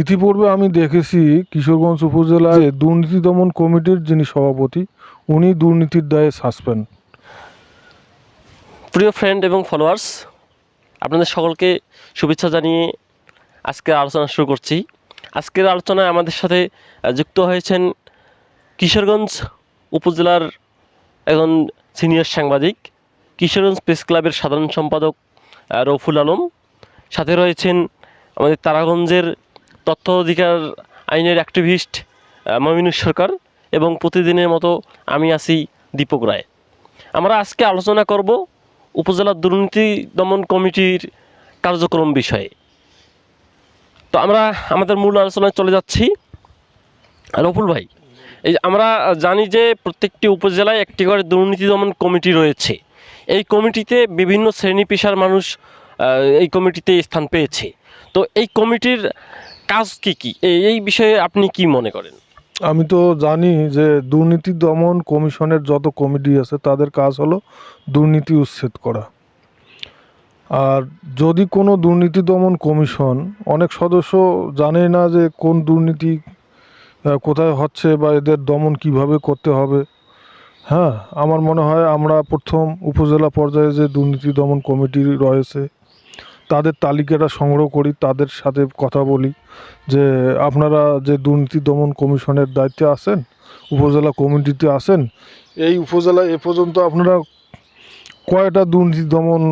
ইতিপূর্বে আমি দেখেছি কিশোরগঞ্জ উপজেলায় দুর্নীতি দমন কমিটির যিনি সভাপতি, উনি দুর্নীতির দায়ে সাসপেন্ড। প্রিয় ফ্রেন্ড এবং ফলোয়ার্স আপনাদের সকলকে শুভেচ্ছা জানিয়ে আজকে আলোচনা শুরু করছি। আজকের আলোচনায় আমাদের সাথে যুক্ত হয়েছেন কিশোরগঞ্জ উপজেলার একজন সিনিয়র সাংবাদিক, কিশোরগঞ্জ প্রেস ক্লাবের সাধারণ সম্পাদক রফুল আলম। সাথে রয়েছেন আমাদের তারাগঞ্জের তথ্য অধিকার আইনের অ্যাক্টিভিস্ট মমিনুর সরকার এবং প্রতিদিনের মতো আমি আছি দীপক রায়। আমরা আজকে আলোচনা করব উপজেলা দুর্নীতি দমন কমিটির কার্যক্রম বিষয়ে। তো আমরা, আমাদের মূল আলোচনায় চলে যাচ্ছি। রফুল ভাই। এই আমরা জানি যে প্রত্যেকটি উপজেলায় একটি করে দুর্নীতি দমন কমিটি রয়েছে। এই কমিটিতে বিভিন্ন শ্রেণি পেশার মানুষ এই কমিটিতে স্থান পেয়েছে। তো এই কমিটির কাজ কি কি? এই বিষয়ে আপনি কি মনে করেন? আমি তো জানি যে দুর্নীতি দমন কমিশনের যত কমিটি আছে, তাদের কাজ হলো দুর্নীতি উচ্ছেদ করা। আর যদি কোনো দুর্নীতি দমন কমিশন, অনেক সদস্য জানে না যে কোন দুর্নীতি কোথায় হচ্ছে বা এদের দমন কীভাবে করতে হবে। হ্যাঁ আমার মনে হয় আমরা প্রথম উপজেলা পর্যায়ে যে দুর্নীতি দমন কমিটি রয়েছে তাদের তালিকাটা সংগ্রহ করি, তাদের সাথে কথা বলি। যে আপনারা যে দুর্নীতি দমন কমিশনের দায়িত্বে আছেন, উপজেলা কমিটিতে আছেন, এই উপজেলা এ পর্যন্ত আপনারা কয়টা দুর্নীতি দমন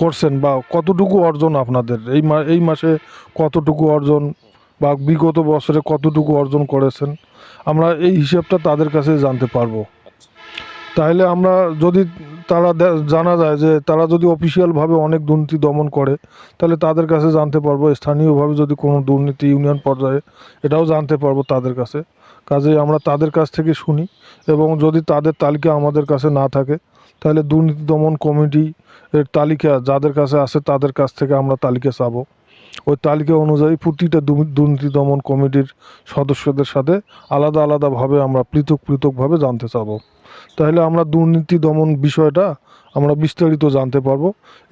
করছেন বা কতটুকু অর্জন আপনাদের? এই এই মাসে কতটুকু অর্জন বা বিগত বছরে কতটুকু অর্জন করেছেন? আমরা এই হিসাবটা তাদের কাছে জানতে পারব। তাহলে আমরা যদি তারা জানা যায় যে তারা যদি অফিসিয়ালভাবে অনেক দুর্নীতি দমন করে, তাহলে তাদের কাছে জানতে পারব, স্থানীয়ভাবে যদি কোনো দুর্নীতি ইউনিয়ন পর্যায়ে, এটাও জানতে পারব তাদের কাছে। কাজেই আমরা তাদের কাছ থেকে শুনি এবং যদি তাদের তালিকা আমাদের কাছে না থাকে, তাহলে দুর্নীতি দমন কমিটি এর তালিকা যাদের কাছে আছে তাদের কাছ থেকে আমরা তালিকা চাবো। ওই তালিকা অনুযায়ী প্রতিটা দুর্নী- দুর্নীতি দমন কমিটির সদস্যদের সাথে আলাদা আলাদাভাবে আমরা পৃথক পৃথকভাবে জানতে চাবো। তাহলে আমরা দুর্নীতি দমন বিষয়টা আমরা বিস্তারিত জানতে পারব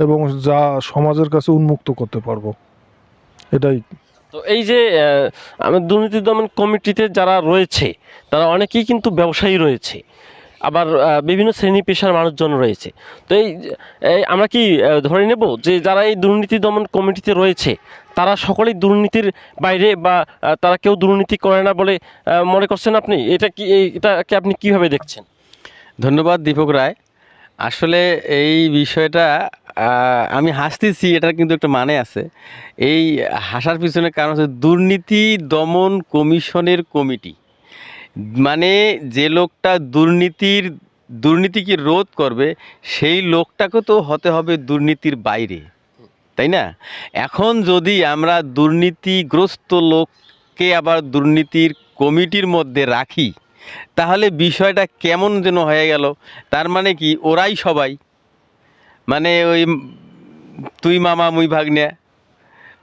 এবং যা সমাজের কাছে উন্মুক্ত করতে পারব। এটাই। তো এই যে দুর্নীতি দমন কমিটিতে যারা রয়েছে, তারা অনেকেই কিন্তু ব্যবসায়ী রয়েছে, আবার বিভিন্ন শ্রেণি পেশার মানুষজন রয়েছে। তো এই আমরা কি ধরে নেব যে যারা এই দুর্নীতি দমন কমিটিতে রয়েছে, তারা সকলেই দুর্নীতির বাইরে বা তারা কেউ দুর্নীতি করে না বলে মনে করছেন আপনি? এটা কি এটাকে আপনি কীভাবে দেখছেন? ধন্যবাদ দীপক রায়। আসলে এই বিষয়টা আমি হাসতেছি, এটার কিন্তু একটা মানে আছে। এই হাসার পিছনে কারণ হচ্ছে দুর্নীতি দমন কমিশনের কমিটি। মানে যে লোকটা দুর্নীতির, দুর্নীতিকে রোধ করবে, সেই লোকটাকে তো হতে হবে দুর্নীতির বাইরে। তাই না? এখন যদি আমরা দুর্নীতিগ্রস্ত লোককে আবার দুর্নীতির কমিটির মধ্যে রাখি তাহলে বিষয়টা কেমন যেন হয়ে গেল? তার মানে কি, ওরাই সবাই। মানে ওই তুই মামা, মুই ভাগ্নে।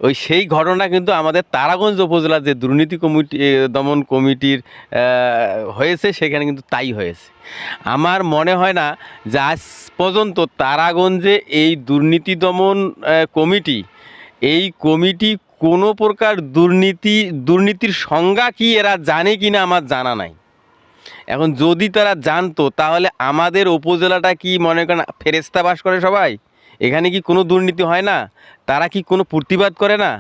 ওই সেই ঘটনা কিন্তু আমাদের তারাগঞ্জ উপজেলার যে দুর্নীতি কমিটি দমন কমিটির হয়েছে, সেখানে কিন্তু তাই হয়েছে। আমার মনে হয় না যে আজ পর্যন্ত তারাগঞ্জে এই দুর্নীতি দমন কমিটি, এই কমিটি কোনো প্রকার দুর্নীতি, দুর্নীতির সংজ্ঞা কি এরা জানে কি না আমার জানা নাই। এখন যদি তারা জানতো, তাহলে আমাদের উপজেলাটা কি মনে করেন ফেরেস্তা বাস করে সবাই? এখানে কি কোনো দুর্নীতি হয় না? তারা কি কোনো প্রতিবাদ করে না?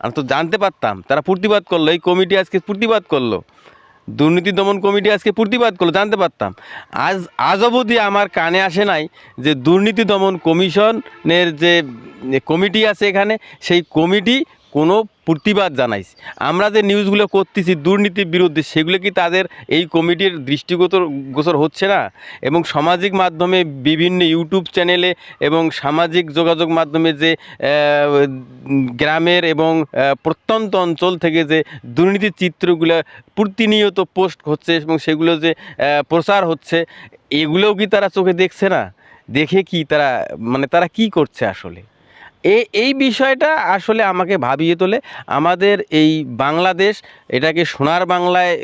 আমি তো জানতে পারতাম, তারা প্রতিবাদ করল। এই কমিটি আজকে প্রতিবাদ করল। দুর্নীতি দমন কমিটি আজকে প্রতিবাদ করল, জানতে পারতাম। আজ আজ অবধি আমার কানে আসে নাই যে দুর্নীতি দমন কমিশনের যে কমিটি আছে এখানে, সেই কমিটি কোনো প্রতিবাদ জানাইছে। আমরা যে নিউজগুলো করতেছি, দুর্নীতির বিরুদ্ধে, সেগুলো কি তাদের এই কমিটির দৃষ্টিগত গোচর হচ্ছে না? এবং সামাজিক মাধ্যমে বিভিন্ন ইউটিউব চ্যানেলে এবং সামাজিক যোগাযোগ মাধ্যমে যে গ্রামের এবং প্রত্যন্ত অঞ্চল থেকে যে দুর্নীতির চিত্রগুলো প্রতিনিয়ত পোস্ট হচ্ছে এবং সেগুলো যে প্রচার হচ্ছে, এগুলোও কি তারা চোখে দেখছে না? দেখে কি তারা মানে তারা কি করছে আসলে? এই এই বিষয়টা আসলে আমাকে ভাবিয়ে তোলে। আমাদের এই বাংলাদেশ এটাকে সোনার বাংলায়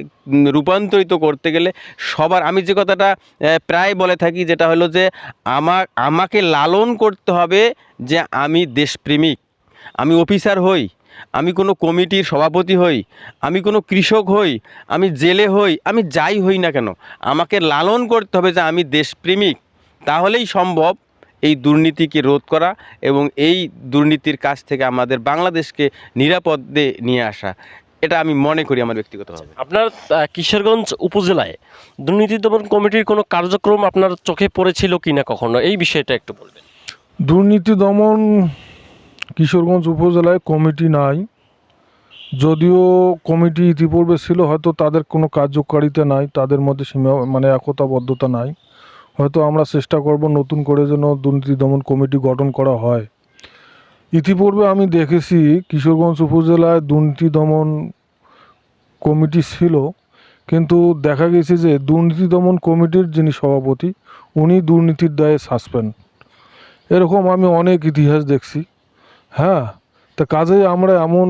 রূপান্তরিত করতে গেলে সবার, আমি যে কথাটা প্রায় বলে থাকি যেটা হলো যে আমা, আমাকে লালন করতে হবে যে আমি দেশপ্রেমিক। আমি অফিসার হই, আমি কোনো কমিটির সভাপতি হই, আমি কোনো কৃষক হই, আমি জেলে হই, আমি যাই হই না কেন, আমাকে লালন করতে হবে যে আমি দেশপ্রেমিক। তাহলেই সম্ভব এই দুর্নীতিকে রোধ করা এবং এই দুর্নীতির কাছ থেকে আমাদের বাংলাদেশকে নিরাপদে নিয়ে আসা। এটা আমি মনে করি আমার ব্যক্তিগতভাবে। আপনার কিশোরগঞ্জ উপজেলায় দুর্নীতি দমন কমিটির কোনো কার্যক্রম আপনার চোখে পড়েছিল কি না কখনো? এই বিষয়টা একটু বলবেন। দুর্নীতি দমন কিশোরগঞ্জ উপজেলায় কমিটি নাই। যদিও কমিটি ইতিপূর্বে ছিল হয়তো তাদের কোনো কার্যকারিতা নাই তাদের মধ্যে সীমা মানে একতাবদ্ধতা নাই। হয়তো আমরা চেষ্টা করব নতুন করে যেন দুর্নীতি দমন কমিটি গঠন করা হয়। ইতিপূর্বে আমি দেখেছি কিশোরগঞ্জ উপজেলায় দুর্নীতি দমন কমিটি ছিল, কিন্তু দেখা গেছে যে দুর্নীতি দমন কমিটির যিনি সভাপতি, উনি দুর্নীতির দায়ে সাসপেন্ড। এরকম আমি অনেক ইতিহাস দেখছি। হ্যাঁ তা কাজেই আমরা এমন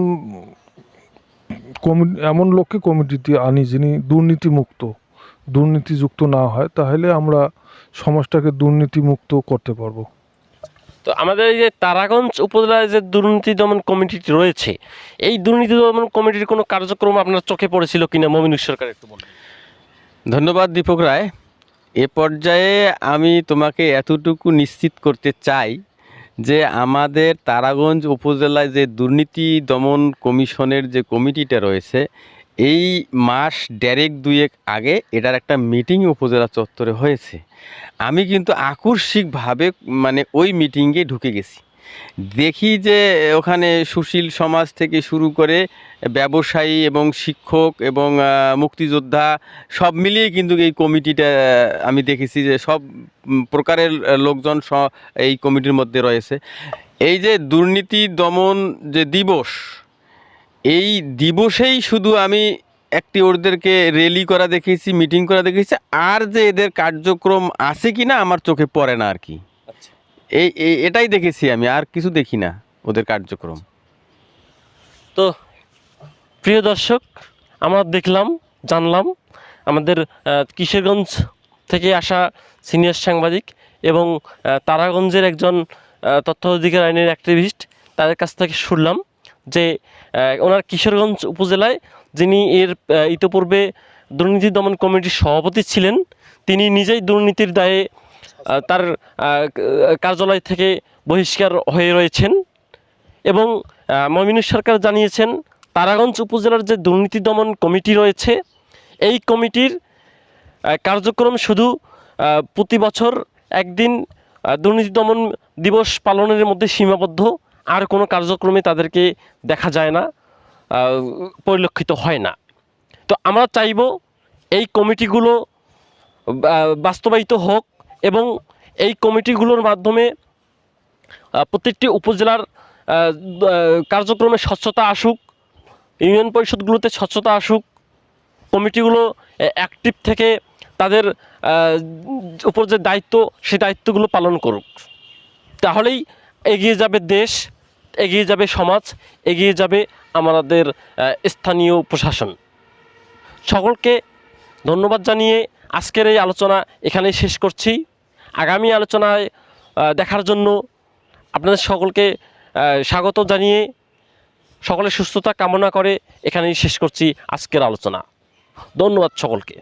কমি, এমন লোককে কমিটিতে আনি যিনি দুর্নীতিমুক্ত। দুর্নীতিযুক্ত না হয় তাহলে আমরা সমাজটাকে দুর্নীতিমুক্ত করতে পারব। তো আমাদের এই যে তারাগঞ্জ উপজেলায় যে দুর্নীতি দমন কমিটিটি রয়েছে এই দুর্নীতি দমন কমিটির কোনো কার্যক্রম আপনার চোখে পড়েছিল কিনা? মমিনুর সরকার একটু বলবেন ধন্যবাদ দীপক রায়। এ পর্যায়ে আমি তোমাকে এতটুকু নিশ্চিত করতে চাই যে আমাদের তারাগঞ্জ উপজেলায় যে দুর্নীতি দমন কমিশনের যে কমিটিটা রয়েছে এই মাস ডেরেক দুয়েক আগে এটার একটা মিটিং উপজেলা চত্বরে হয়েছে। আমি কিন্তু আকস্মিকভাবে মানে ওই মিটিংয়ে ঢুকে গেছি। দেখি যে ওখানে সুশীল সমাজ থেকে শুরু করে ব্যবসায়ী এবং শিক্ষক এবং মুক্তিযোদ্ধা সব মিলিয়ে কিন্তু এই কমিটিটা আমি দেখেছি যে সব প্রকারের লোকজন এই কমিটির মধ্যে রয়েছে। এই যে দুর্নীতি দমন যে দিবস এই দিবসেই শুধু আমি একটি ওদেরকে র্যালি করা দেখেছি মিটিং করা দেখেছি আর যে এদের কার্যক্রম আছে কি না আমার চোখে পড়ে না আর কি আচ্ছা। এই এই- এটাই দেখেছি আমি আর কিছু দেখি না ওদের কার্যক্রম। তো প্রিয় দর্শক আমরা দেখলাম জানলাম আমাদের কিশোরগঞ্জ থেকে আসা সিনিয়র সাংবাদিক এবং তারাগঞ্জের একজন তথ্য অধিকার আইনের অ্যাক্টিভিস্ট তাদের কাছ থেকে শুনলাম। যে ওনার কিশোরগঞ্জ উপজেলায় যিনি এর ইতোপূর্বে দুর্নীতি দমন কমিটির সভাপতি ছিলেন তিনি নিজেই দুর্নীতির দায়ে তার কার্যালয় থেকে বহিষ্কার হয়ে রয়েছেন এবং আহ, মমিনুর সরকার জানিয়েছেন তারাগঞ্জ উপজেলার যে দুর্নীতি দমন কমিটি রয়েছে এই কমিটির কার্যক্রম শুধু প্রতি বছর একদিন দুর্নীতি দমন দিবস পালনের মধ্যে সীমাবদ্ধ। আর কোনো কার্যক্রমে তাদেরকে দেখা যায় না পরিলক্ষিত হয় না। তো আমরা চাইব এই কমিটিগুলো বাস্তবায়িত হোক এবং এই কমিটিগুলোর মাধ্যমে প্রত্যেকটি উপজেলার কার্যক্রমে স্বচ্ছতা আসুক, ইউনিয়ন পরিষদগুলোতে স্বচ্ছতা আসুক, কমিটিগুলো অ্যাক্টিভ থেকে তাদের উপর যে দায়িত্ব সেই দায়িত্বগুলো পালন করুক। তাহলেই এগিয়ে যাবে দেশ, এগিয়ে যাবে সমাজ, এগিয়ে যাবে আমাদের স্থানীয় প্রশাসন। সকলকে ধন্যবাদ জানিয়ে আজকের এই আলোচনা এখানেই শেষ করছি। আগামী আলোচনায় দেখার জন্য আপনাদের সকলকে স্বাগত জানিয়ে সকলের সুস্থতা কামনা করে এখানেই শেষ করছি আজকের আলোচনা। ধন্যবাদ সকলকে।